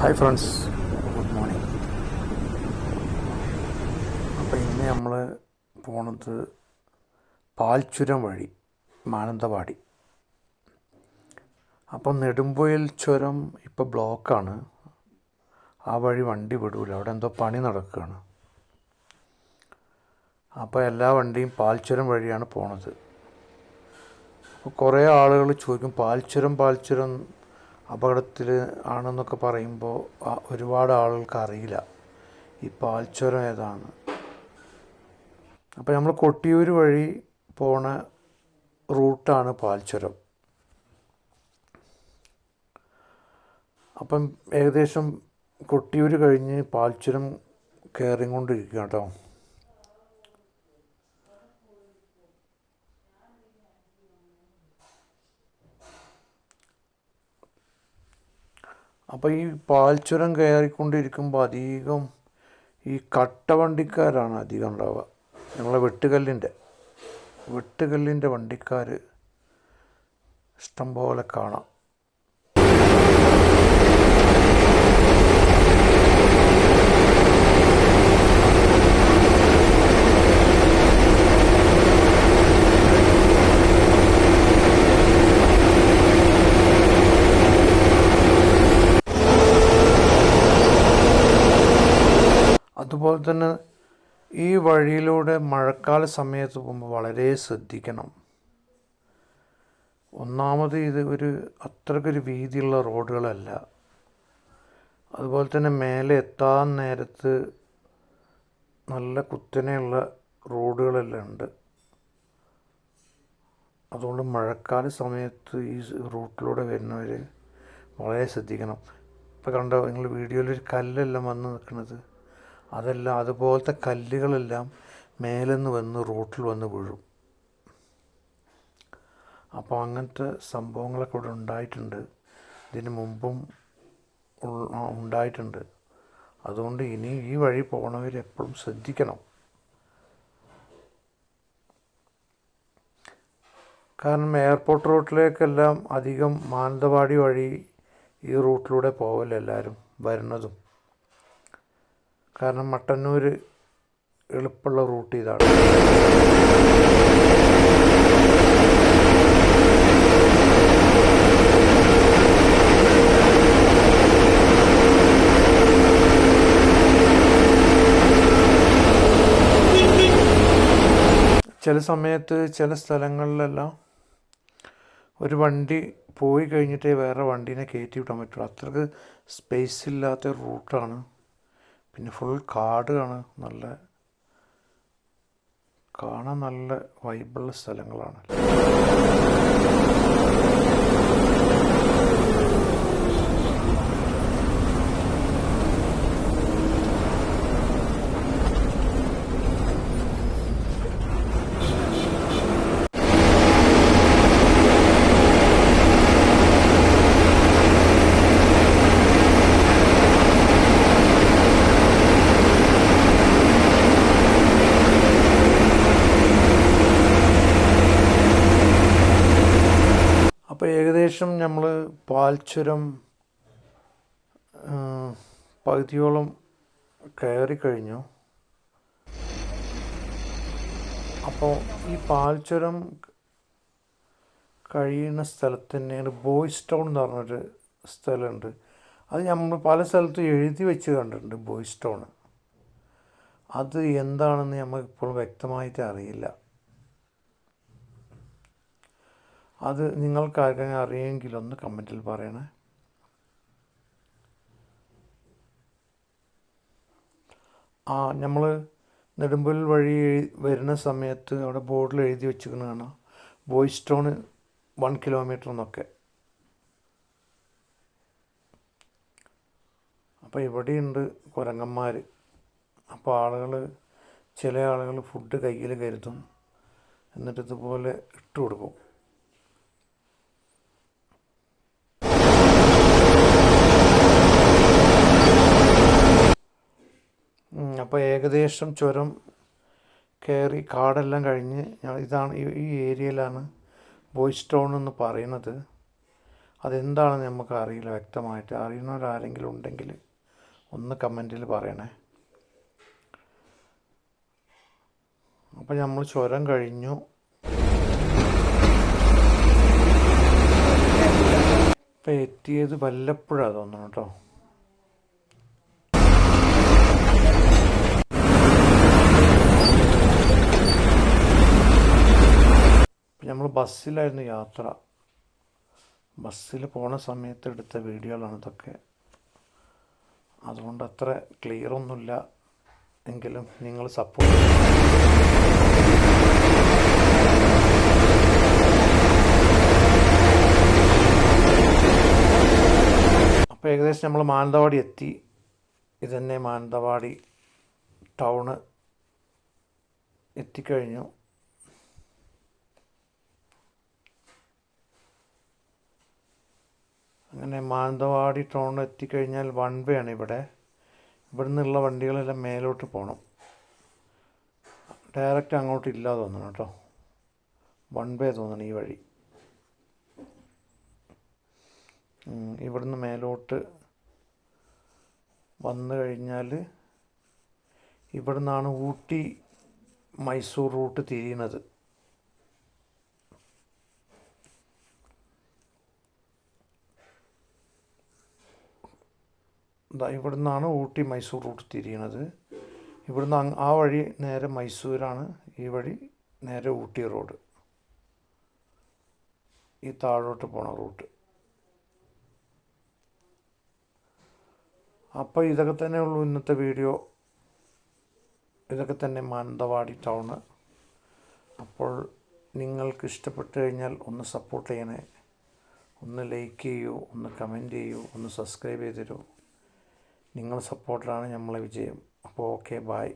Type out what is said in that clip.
Hi friends good morning അപ്പോൾ ഇന്ന് നമ്മൾ പോണത് പാൽച്ചുരം വഴി മാനന്തവാടി. അപ്പം നെടുമ്പൊയിൽ ചുരം ഇപ്പോൾ ബ്ലോക്കാണ്. ആ വഴി വണ്ടി വിടൂല. അവിടെ എന്തോ പണി നടക്കുകയാണ് അപ്പോൾ എല്ലാ വണ്ടിയും പാൽച്ചുരം വഴിയാണ് പോണത്. അപ്പോൾ കുറേ ആളുകൾ ചോദിക്കും പാൽച്ചുരം പാൽച്ചുരം അപകടത്തിൽ ആണെന്നൊക്കെ പറയുമ്പോൾ ഒരുപാട് ആളുകൾക്ക് അറിയില്ല ഈ പാൽച്ചുരം ഏതാണ്? അപ്പോൾ നമ്മൾ കൊട്ടിയൂർ വഴി പോണ റൂട്ടാണ് പാൽച്ചുരം. അപ്പം ഏകദേശം കൊട്ടിയൂർ കഴിഞ്ഞ് പാൽച്ചുരം കയറിക്കൊണ്ടിരിക്കുക കേട്ടോ. അപ്പോൾ ഈ പാൽച്ചുരം കയറിക്കൊണ്ടിരിക്കുമ്പോൾ അധികം ഈ കട്ടവണ്ടിക്കാരാണ് അധികം ഉണ്ടാവുക. ഞങ്ങളെ വെട്ടുകല്ലിന്റെ വെട്ടുകല്ലിന്റെ വണ്ടിക്കാർ ഇഷ്ടംപോലെ കാണാം. അതുപോലെ തന്നെ ഈ വഴിയിലൂടെ മഴക്കാല സമയത്ത് പോകുമ്പോൾ വളരെ ശ്രദ്ധിക്കണം. ഒന്നാമത് ഇത് ഒരു അത്രക്കൊരു വീതിയുള്ള റോഡുകളല്ല. അതുപോലെ തന്നെ മേലെ എത്താൻ നേരത്ത് നല്ല കുത്തനെയുള്ള റോഡുകളെല്ലാം ഉണ്ട്. അതുകൊണ്ട് മഴക്കാല സമയത്ത് ഈ റൂട്ടിലൂടെ വരുന്നവർ വളരെ ശ്രദ്ധിക്കണം. ഇപ്പോൾ കണ്ടോ നിങ്ങൾ വീഡിയോയിൽ ഒരു കല്ലെല്ലാം വന്ന് നിൽക്കുന്നത്. അതെല്ലാം അതുപോലത്തെ കല്ലുകളെല്ലാം മേലെ നിന്ന് വന്ന് റോട്ടിൽ വന്ന് വീഴും. അപ്പോൾ അങ്ങനത്തെ സംഭവങ്ങളൊക്കെ ഇവിടെ ഉണ്ടായിട്ടുണ്ട്. ഇതിന് മുമ്പും ഉണ്ടായിട്ടുണ്ട്. അതുകൊണ്ട് ഇനി ഈ വഴി പോണവർ എപ്പോഴും ശ്രദ്ധിക്കണം. കാരണം എയർപോർട്ട് റൂട്ടിലേക്കെല്ലാം അധികം മാനന്തവാടി വഴി ഈ റൂട്ടിലൂടെ പോവല്ല എല്ലാവരും വരുന്നതും. കാരണം മട്ടന്നൂർ എളുപ്പമുള്ള റൂട്ട് ഇതാണ്. ചില സമയത്ത് ചില സ്ഥലങ്ങളിലെല്ലാം ഒരു വണ്ടി പോയി കഴിഞ്ഞിട്ടേ വേറെ വണ്ടീനെ കയറ്റി വിടാൻ പറ്റുള്ളൂ. അത്രയ്ക്ക് സ്പേസ് ഇല്ലാത്ത റൂട്ടാണ്. പിന്നെ ഫുൾ കാടാണ്. നല്ല കാണാൻ നല്ല വൈബുള്ള സ്ഥലങ്ങളാണ് അപ്പോൾ ഏകദേശം നമ്മൾ പാൽച്ചുരം പകുതിയോളം കയറി കഴിഞ്ഞു. അപ്പോൾ ഈ പാൽച്ചുരം കഴിയുന്ന സ്ഥലത്ത് തന്നെയാണ് ബോയ്സ് ടൗൺ എന്ന് പറഞ്ഞൊരു സ്ഥലമുണ്ട്. അത് നമ്മൾ പല സ്ഥലത്തും എഴുതി വെച്ച് കണ്ടിട്ടുണ്ട് ബോയ്സ് ടൗൺ അത് എന്താണെന്ന് നമുക്കിപ്പോൾ വ്യക്തമായിട്ട് അറിയില്ല. അത് നിങ്ങൾക്ക് ആർക്കെങ്കിലും അറിയെങ്കിൽ ഒന്ന് കമന്റിൽ പറയണേ. ആ നമ്മൾ നെടുമ്പൽ വഴി വരുന്ന സമയത്ത് അവിടെ ബോർഡിൽ എഴുതി വെച്ചിരിക്കുന്ന കാണാം ബോയ്സ് ടൗൺ വൺ കിലോമീറ്റർ എന്നൊക്കെ. അപ്പോൾ ഇവിടെയുണ്ട് കുരങ്ങന്മാർ അപ്പോൾ ആളുകൾ ചില ആളുകൾ ഫുഡ് കയ്യിൽ കരുതും. എന്നിട്ട് ഇതുപോലെ ഇട്ട് കൊടുക്കും. അപ്പോൾ ഏകദേശം ചുരം കയറി കാടെല്ലാം കഴിഞ്ഞ് ഇതാണ് ഈ- ഏരിയയിലാണ് ബോയ്സ് ടൗൺ എന്ന് പറയുന്നത്. അതെന്താണെന്ന് നമുക്ക് അറിയില്ല വ്യക്തമായിട്ട് അറിയുന്നവരാരെങ്കിലും ഉണ്ടെങ്കിൽ ഒന്ന് കമന്റിൽ പറയണേ. അപ്പോൾ നമ്മൾ ചുരം കഴിഞ്ഞു. ഇപ്പം എത്തിയത് വല്ലപ്പോഴാണ് തോന്നുന്നു കേട്ടോ നമ്മൾ ബസ്സിലായിരുന്നു യാത്ര. ബസ്സിൽ പോണ സമയത്ത് എടുത്ത വീഡിയോകളാണ് ഇതൊക്കെ. അതുകൊണ്ട് അത്ര ക്ലിയർ ഒന്നുമില്ല. എങ്കിലും നിങ്ങൾ സപ്പോർട്ട് അപ്പോൾ ഏകദേശം നമ്മൾ മാനന്തവാടി എത്തി. ഇതന്നെ മാനന്തവാടി ടൗണ് എത്തിക്കഴിഞ്ഞു. അങ്ങനെ മാനന്തവാടി ടൗണിൽ എത്തിക്കഴിഞ്ഞാൽ വൺ വേ ആണ് ഇവിടെ. ഇവിടെ നിന്നുള്ള വണ്ടികളെല്ലാം മേലോട്ട് പോകണം ഡയറക്റ്റ് അങ്ങോട്ട് ഇല്ല തോന്നണം കേട്ടോ. വൺ വേ തോന്നണം ഈ വഴി. ഇവിടുന്ന് മേലോട്ട് വന്നു കഴിഞ്ഞാൽ ഇവിടുന്നാണ് ഊട്ടി മൈസൂർ റൂട്ട് തിരിയുന്നത്. ദാ നിന്നാണ് ഊട്ടി മൈസൂർ റൂട്ട് തിരിയണത്. ഇവിടുന്ന് ആ വഴി നേരെ മൈസൂരാണ്. ഈ വഴി നേരെ ഊട്ടി റോഡ്. ഈ താഴോട്ട് പോണ റൂട്ട്. അപ്പോൾ ഇതൊക്കെ തന്നെ ഉള്ളൂ ഇന്നത്തെ വീഡിയോ. ഇതൊക്കെ തന്നെ മാനന്തവാടി ടൗണ്. അപ്പോൾ നിങ്ങൾക്ക് ഇഷ്ടപ്പെട്ട് കഴിഞ്ഞാൽ ഒന്ന് സപ്പോർട്ട് ചെയ്യണേ. ഒന്ന് ലൈക്ക് ചെയ്യൂ ഒന്ന് കമന്റ് ചെയ്യൂ ഒന്ന് സബ്സ്ക്രൈബ് ചെയ്ത് തരൂ. നിങ്ങളുടെ സപ്പോർട്ടാണ് നമ്മളെ വിജയം. അപ്പോൾ ഓക്കെ ബായ്